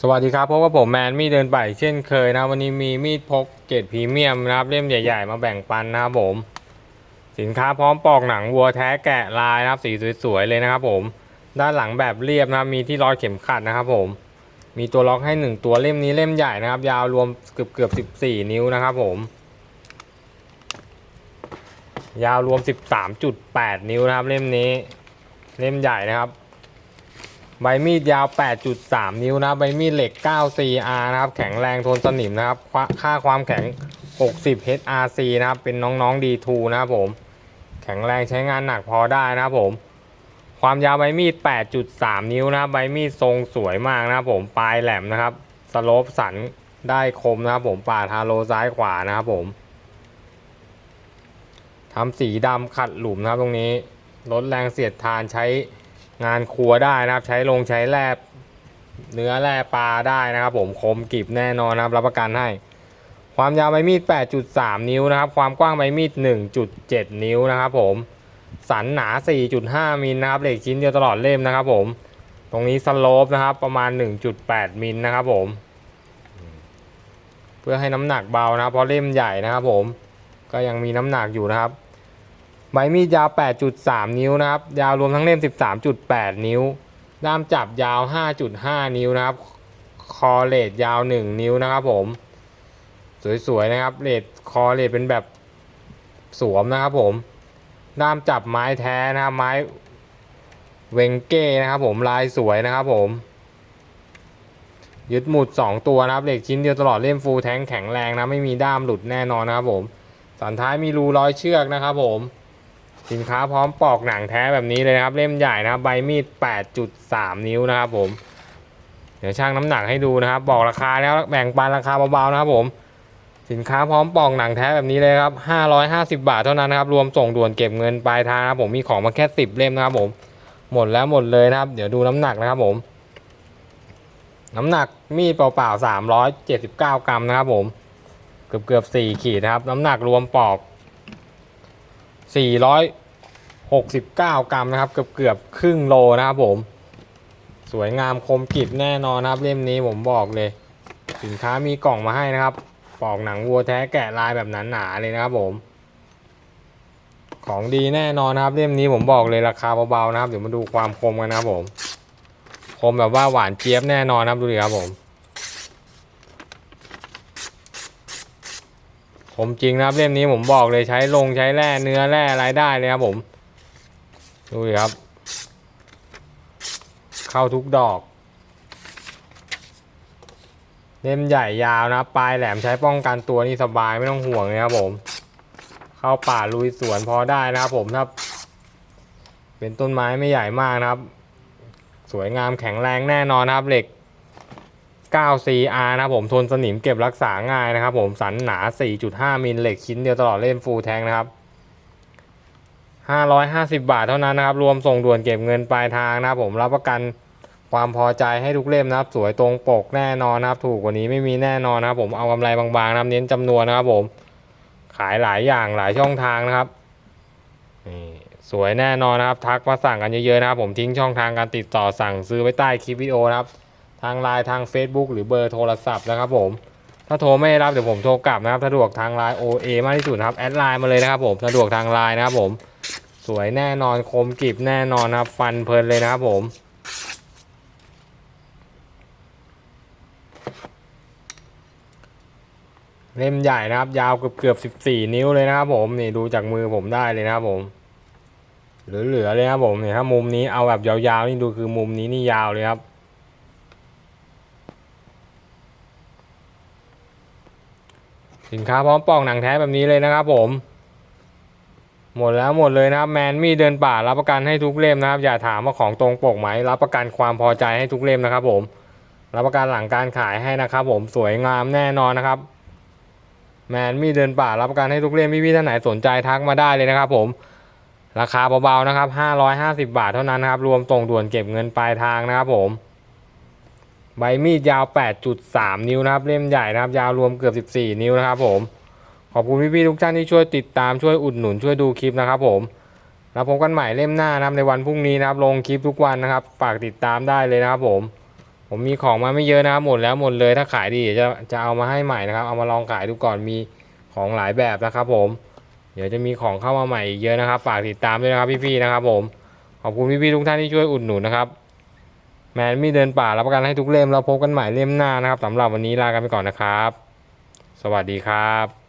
สวัสดีครับพบกับผมแมนมีดเดินไปเช่นเคยนะวันนี้มีมีดพกเกรดพรีเมียมนะครับเล่มใหญ่ ๆ มาแบ่งปันนะครับผม สินค้าพร้อมปอกหนังวัวแท้แกะลายนะครับสีสวยๆเลยนะครับ ผม ด้านหลังแบบเรียบนะมีที่ร้อยเข็มขัดนะครับ ผม มีตัวล็อกให้หนึ่งตัวเล่มนี้เล่มใหญ่นะครับ ยาวรวมเกือบเกือบสิบสี่นิ้วนะครับ ผม ยาวรวม 13.8 นิ้วนะครับ เล่มนี้ เล่มใหญ่นะครับ ใบมีดยาว 8.3 นิ้วนะ ใบมีดเหล็ก 9CR นะครับ แข็งแรงทนสนิมนะครับ ค่าความแข็ง 60 HRC นะครับ เป็นน้องๆ D2 นะครับผม แข็งแรงใช้งานหนักพอได้นะครับผม ความยาวใบมีด 8.3 นิ้วนะ ใบมีดทรงสวยมากนะครับผม ปลายแหลมนะครับ สโลปสันได้คมนะครับผม ป่าดฮาโลซ้ายขวานะครับผมทำสีดำขัดหลุมนะครับตรงนี้ ลดแรงเสียดทานใช้ งานครัวได้นะครับ ใช้ลงใช้แลบเนื้อแร่ปลาได้นะครับ ผมคมกริบแน่นอนนะครับ รับประกันให้ ความยาวใบมีด 8.3 นิ้วนะครับ ความกว้างใบมีด 1.7 นิ้วนะครับ ผมสันหนา 4.5มิลนะครับเหล็กชิ้นเดียวตลอดเล่มนะครับ ผม ตรงนี้สโลปนะครับ ประมาณ 1.8มิลนะครับผม เพื่อให้น้ำหนักเบานะครับเพราะเล่มใหญ่นะครับ ผม ก็ยังมีน้ำหนักอยู่นะครับ ใบมีดยาว 8.3 นิ้วนะครับ ยาวรวมทั้งเล่ม 13.8 นิ้ว ด้ามจับยาว 5.5 นิ้วนะครับ คอเลดยาว 1 นิ้วนะครับผม สวยๆนะครับเลดคอเลดเป็นแบบสวมนะครับผม ด้ามจับไม้แท้นะครับไม้เวงเก้นะครับผมลายสวยนะครับผม ยึดหมุด 2 ตัวนะครับเหล็กชิ้นเดียวตลอดเล่มฟูลแท้งแข็งแรงนะไม่มีด้ามหลุดแน่นอนนะครับผมสันท้ายมีรูร้อยเชือกนะครับผม สินค้าพร้อมปอกหนังแท้แบบนี้เลยนะครับ เล่มใหญ่นะครับ ใบมีด 8.3 นิ้วนะครับผม เดี๋ยวช่างน้ำหนักให้ดูนะครับ บอกราคาแล้วแบ่งปันราคาเบาๆนะครับผม สินค้าพร้อมปอกหนังแท้แบบนี้เลยครับ 550 บาทเท่านั้นนะครับ รวมส่งด่วนเก็บเงินปลายทางครับผมมีของมาแค่ 10 เล่มนะครับผม หมดแล้วหมดเลยนะครับ เดี๋ยวดูน้ำหนักนะครับผม น้ำหนักมีดเปล่าๆ379 กรัมนะครับผม เกือบเกือบ4ขีดนะครับ น้ำหนักรวมปอก 469 กรัมนะครับ เกือบเกือบครึ่งโลนะครับผม สวยงามคมกริบแน่นอนนะครับ เล่มนี้ผมบอกเลย สินค้ามีกล่องมาให้นะครับ ปอกหนังวัวแท้แกะลายแบบหนาๆเลยนะครับผม ของดีแน่นอนนะครับ เล่มนี้ผมบอกเลยราคาเบาๆนะครับ เดี๋ยวมาดูความคมกันนะครับผม คมแบบว่าหวานเจี๊ยบแน่นอนนะครับดูดิครับผม ผมจริงนะครับเล่มนี้ผมบอกเลยใช้ลงใช้แร่เนื้อแร่อะไรได้เลยครับผม ดูดิครับ เข้าทุกดอก เล่มใหญ่ยาวนะปลายแหลมใช้ป้องกันตัวนี่สบายไม่ต้องห่วงเลยครับผม เข้าป่าลุยสวนพอได้นะครับผมถ้าเป็นต้นไม้ไม่ใหญ่มากนะครับ สวยงามแข็งแรงแน่นอนนะครับเหล็ก 9CR นะผมทนสนิมเก็บรักษาง่ายนะครับผมสันหนา 4.5 มิลเหล็กชิ้นเดียวตลอดเล่มฟูลแทงนะครับ550 บาทเท่านั้นนะครับ รวมส่งด่วนเก็บเงินปลายทางนะครับผมรับประกันความพอใจให้ทุกเล่มนะครับ สวยตรงปกแน่นอนนะครับ ถูกกว่านี้ไม่มีแน่นอนนะครับ ผมเอากำไรบางๆนะครับเน้นจำนวนนะครับผม ขายหลายอย่างหลายช่องทางนะครับนี่สวยแน่นอนนะครับ ทักมาสั่งกันเยอะๆนะครับ ผมทิ้งช่องทางการติดต่อสั่งซื้อไว้ใต้คลิปวิดีโอนะครับ ทางไลน์ทาง Facebook หรือเบอร์โทรศัพท์นะครับผมถ้าโทรไม่รับเดี๋ยวผมโทรกลับนะครับสะดวกทางไลน์ OA มากที่สุดครับแอดไลน์มาเลยนะครับผมสะดวกทางไลน์นะครับผมสวยแน่นอนคมกริบแน่นอนนะครับ ฟันเพลินเลยนะครับผมเล่มใหญ่นะครับ ยาวเกือบเกือบ14นิ้วเลยนะครับผมนี่ดูจากมือผมได้เลยนะครับผมเหลือๆเลยนะครับผมเนี่ยถ้ามุมนี้เอาแบบยาวๆนี่ดูคือมุมนี้นี่ยาวเลยครับ สินค้าพร้อมปอกหนังแท้แบบนี้เลยนะครับผม หมดแล้วหมดเลยนะครับ แมนมีเดินป่ารับประกันให้ทุกเล่มนะครับ อย่าถามว่าของตรงปกไหมรับประกันความพอใจให้ทุกเล่มนะครับ ผม รับประกันหลังการขายให้นะครับ ผมสวยงามแน่นอนนะครับ แมนมีเดินป่ารับประกันให้ทุกเล่มพี่ๆท่านไหนสนใจทักมาได้เลยนะครับ ผมราคาเบาๆนะครับ550 บาทเท่านั้นนะครับ รวมส่งด่วนเก็บเงินปลายทางนะครับผม ใบมีดยาว 8.3 นิ้วนะครับ เล่มใหญ่นะครับ ยาวรวมเกือบ 14 นิ้วนะครับผม ขอบคุณพี่ๆทุกท่านที่ช่วยติดตามช่วยอุดหนุนช่วยดูคลิปนะครับผมแล้วพบกันใหม่เล่มหน้านะครับในวันพรุ่งนี้นะครับ ลงคลิปทุกวันนะครับ ฝากติดตามได้เลยนะครับผม ผมมีของมาไม่เยอะนะครับ หมดแล้วหมดเลยถ้าขายดีจะจะเอามาให้ใหม่นะครับ เอามาลองขายดูก่อนมีของหลายแบบนะครับผม เดี๋ยวจะมีของเข้ามาใหม่อีกเยอะนะครับ ฝากติดตามด้วยนะครับพี่ๆนะครับผม ขอบคุณพี่ๆทุกท่านที่ช่วยอุดหนุนนะครับ แมนมีเดินป่ารับประกันให้ทุกเล่มเราพบกันใหม่เล่มหน้านะครับสำหรับวันนี้ลากันไปก่อนนะครับ สวัสดีครับ